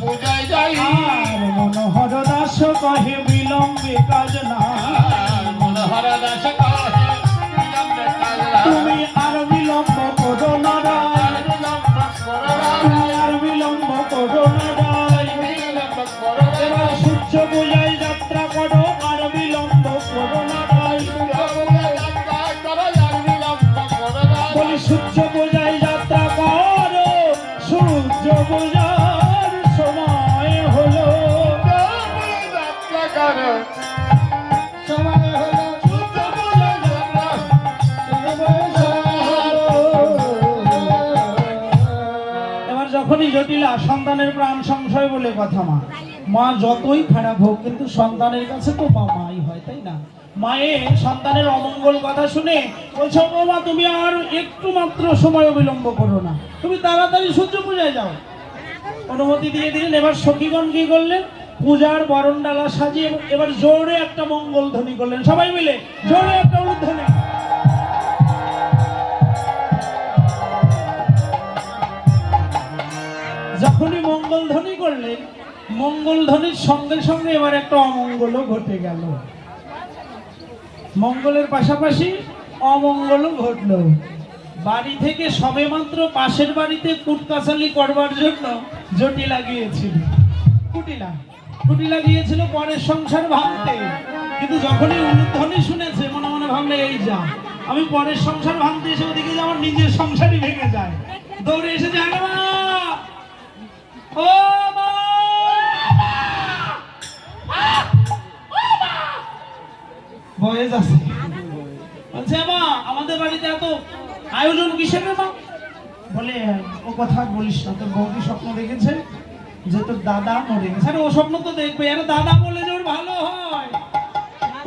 পূজায় যাই। আর মনোহর দাস কহে বিলম্বে কাজ না। মনোহর দাস কহে তুমি আর বিলম্ব করো না তুমি আর বিলম্ব করো না সূর্য পূজায় যাত্রা জটিলা সন্তানের প্রাণ সংশয় বলে কথা মা। মা যতই খারাপ হোক, কিন্তু সন্তানের কাছে তো মা, মাই হয়, তাই না? মায়ে সন্তানের অমঙ্গল কথা শুনে তুমি আর একটু মাত্র সময় বিলম্ব করো না। তুমি তাড়াতাড়ি সূর্য পূজায় যাও। অনুমতি দিয়ে দিলেন। এবার সখীগণ কি করলেন? পূজার বরণ ডালা সাজিয়ে এবার জোরে একটা মঙ্গল ধ্বনি করলেন। সবাই মিলে জোরে একটা উলুধ্বনি। যখনই মঙ্গল ধ্বনি করলেন মঙ্গল ধ্বনির সঙ্গে সঙ্গে এবার একটা অমঙ্গলও ঘটে গেল। মঙ্গলের পাশাপাশি অমঙ্গলও ঘটলো। বাড়ি থেকে সবেমাত্র পাশের বাড়িতে কুটকাচালি করবার জন্য জটি লাগিয়েছিল। কুটিলা কুটি লাগিয়েছিল পরের সংসার ভাঙতে। কিন্তু যখনই উলুধ্বনি শুনেছে, মনে মনে ভাবলে, এই যা, আমি পরের সংসার ভাঙতে এসে ওদিকে যে আমার নিজের সংসারই ভেঙে যায়। কথা বলিস না তোর বৌদি স্বপ্ন দেখেছে যে তোর দাদা মরে গেছে। আরে ও স্বপ্ন তো দেখবে আরে দাদা বললে যে ওর ভালো হয়।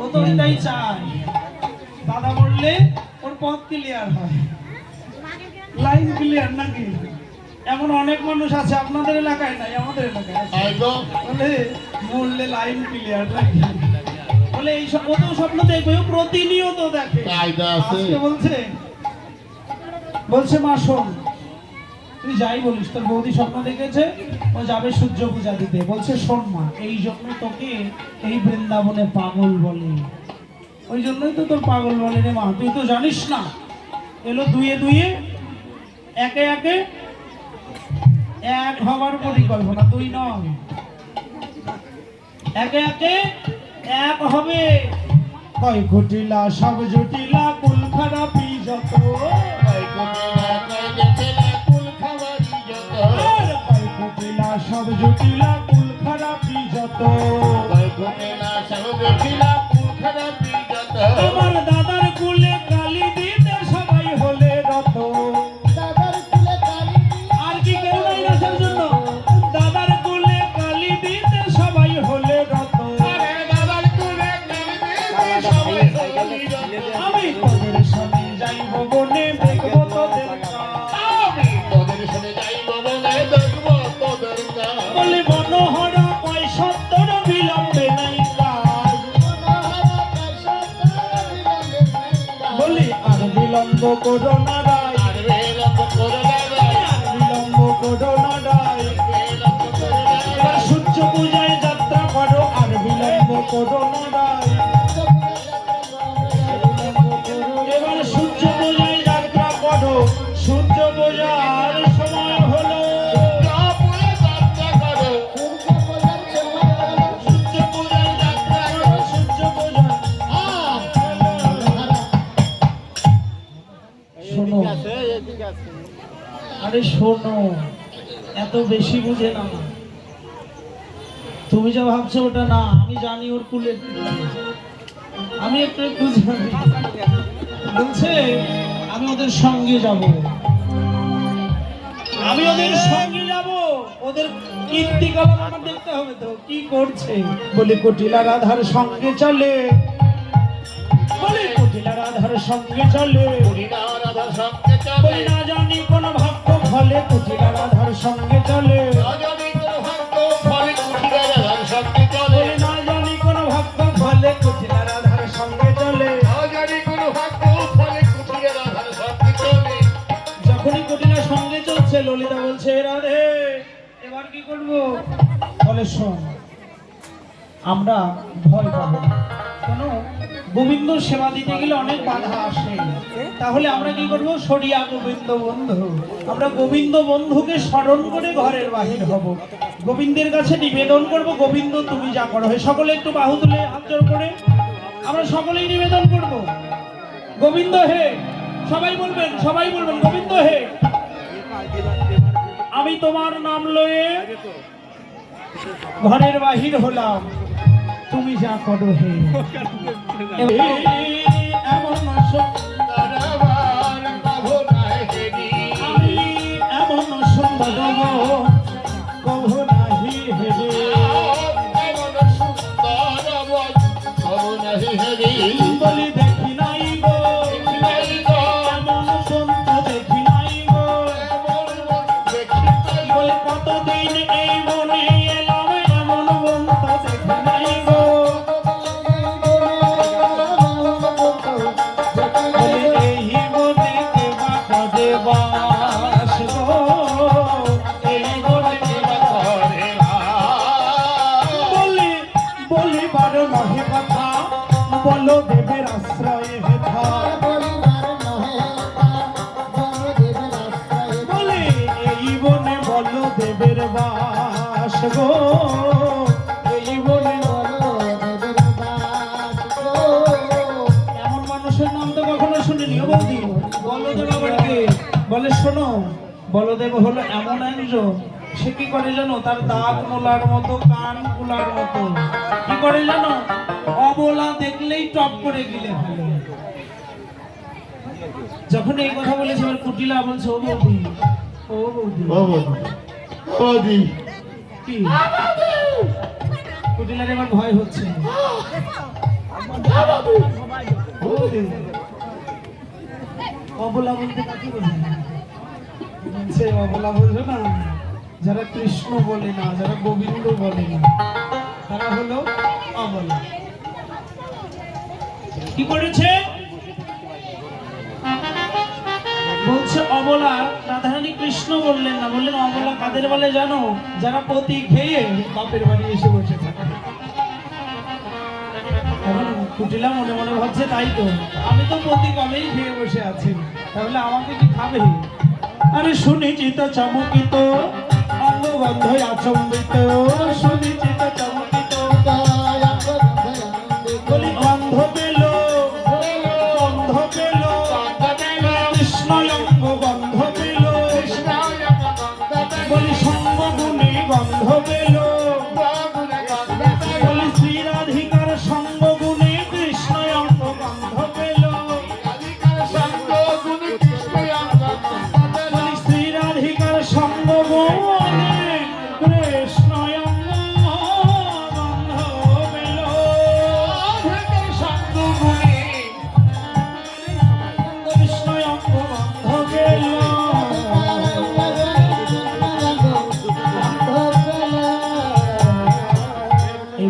ও তো এটাই চায়। দাদা বললে ওর পথ ক্লিয়ার হয়। লাইন ক্লিয়ার নাকি? এমন অনেক মানুষ আছে আপনাদের এলাকায় নাই আমাদের এলাকায় বলে মরলে লাইন ক্লিয়ার নাকি? বলে এই সব তো স্বপ্ন দেখবে ও প্রতিনিয়ত দেখে। আজকে বলছে বলছে মা শোন তুই যাই বলিস, তোর বৌদি স্বপ্ন দেখেছে, ও যাবে সূর্য পূজা দিতে। বলছে, শোন মা, এই জন্য তোকে এই বৃন্দাবনে পাগল বলে। ওই জন্যই তো তোর পাগল বলে রে মা, তুই তো জানিস না। এলো দুয়ে দুয়ে, একে একে, এক হবার পরিকল্পনা তুই নয়। একে একে, এক হবে। কয় ঘটিলা সব জটিলা, কুল খারাপি যত। কয় সব জটিলা কুল খারাপি যত। বিলম্ব করো না রায় বিলম্ব করো না রায় এবার সূর্য পূজায় যাত্রা করো আর বিলম্ব করো না রায়। শোনো। আরে শোনো এত বেশি বুঝে না। তুমি যা ভাবছ ওটা না আমি জানি ওর কুলে আমি একটু একটু জানি বলছে আমি ওদের সঙ্গে যাব। আমি ওদের সঙ্গে যাব। ওদের কীর্তিকলাপ আমার দেখতে হবে তো কি করছে? বলে কটিলা রাধার সঙ্গে চলে। বলে কটিলা রাধার সঙ্গে চলে। বলে না জানি কোন ভাগ্য ফলে কটিলা রাধার সঙ্গে চলে। না জানি কোন ভাগ্য ফলে কটিলা রাধার সঙ্গে চলে। যখনই কটিলা সঙ্গে চলছে ললিতা বলছে রাধে এবার কি করব? বলে শোন আমরা ভয় পাবো কেন? গোবিন্দ সেবা দিতে গেলে অনেক বাধা আসে। তাহলে আমরা কি করব? সরিয়া গোবিন্দ বন্ধু। আমরা গোবিন্দ বন্ধুকে স্মরণ করে ঘরের বাহির হব। গোবিন্দের কাছে নিবেদন করব, গোবিন্দ, তুমি যা করো। সকলে একটু বাহু তুলে হাত জোর করে। আমরা সকলেই নিবেদন করব। গোবিন্দ হে, সবাই বলবেন সবাই বলবেন, গোবিন্দ হে, আমি তোমার নাম লয়ে ঘরের বাহির হলাম। তুমি যা করো হে। এমন সুন্দর বৌদি বলদেব আবার কে বলে শোনো বলদেব হলো এমন একজন সে কি করে জানো? তার দাঁত মোলার মতো কান কুলার মতো। কি করে জানো? অবলা দেখলেই টপ করে গিলে যখন এই কথা বলেছে এবার কুটিলা বলছে ও বৌদি ও বৌদি ও বৌদি, বৌদি, কি? কুটিলার এবার ভয় হচ্ছে। বৌদি। অবলা বলতে কাকে বোঝায়? সে অবলা না। যারা কৃষ্ণ বলে না, যারা গোবিন্দ বলে না, তারা হলো অবলা। কি করেছে বলছে অবলা, রাধারানী কৃষ্ণ বললেন না। বললেন অবলা কাদের বলে জানো? যারা পতি খেয়ে বাপের বাড়ি এসে বসে কুটিলা মনে মনে ভাবছে তাই তো। আমি তো প্রতি কমেই খেয়ে বসে আছি। তাহলে আমাকে কি খাবে? আরে শুনেছি তো চমকিত অঙ্গবন্ধ আচম্বিত। শুনেছি তো চমকিত বলি অন্ধ পেল অন্ধ পেল, কৃষ্ণ অঙ্গ গন্ধ পেল। বলি সঙ্গ গুণে গন্ধ পেল।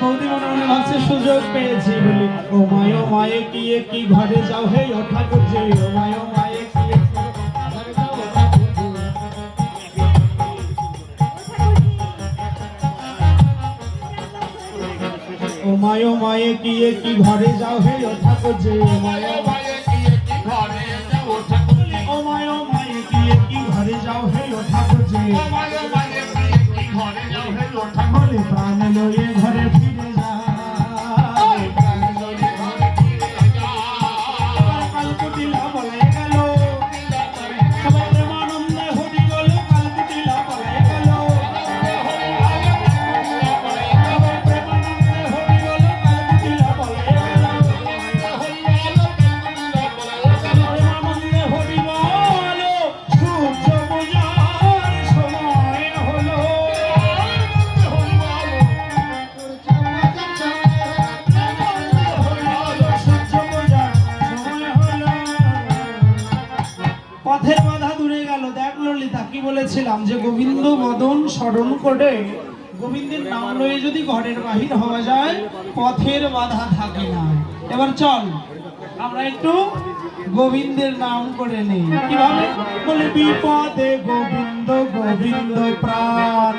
বৌদি মনে মনে ভাবছে সুযোগ পেয়েছি বলি ও মায় ও মায়ে কি এ কি ঘরে যাও হে ও ঠাকুর যে ও মায় ও মায়ে কি কি ও মায় ও মায়ে কি কি ঘরে যাও হে ও ঠাকুর যে ও মায় ও মায়ে ও মায় ও মায়ে কি কি ঘরে যাও হে ও ঠাকুর যে বলে প্রাণ লয়ে ঘরে ফিরে যায় বলেছিলাম যে গোবিন্দ মদন স্মরণ করে গোবিন্দের নাম লয়ে যদি ঘরের বাহির হওয়া যায়, পথের বাধা থাকে না। এবার চল, আমরা একটু গোবিন্দের নাম করে নেই। কীভাবে? বলে, বিপদে গোবিন্দ গোবিন্দ প্রাণ।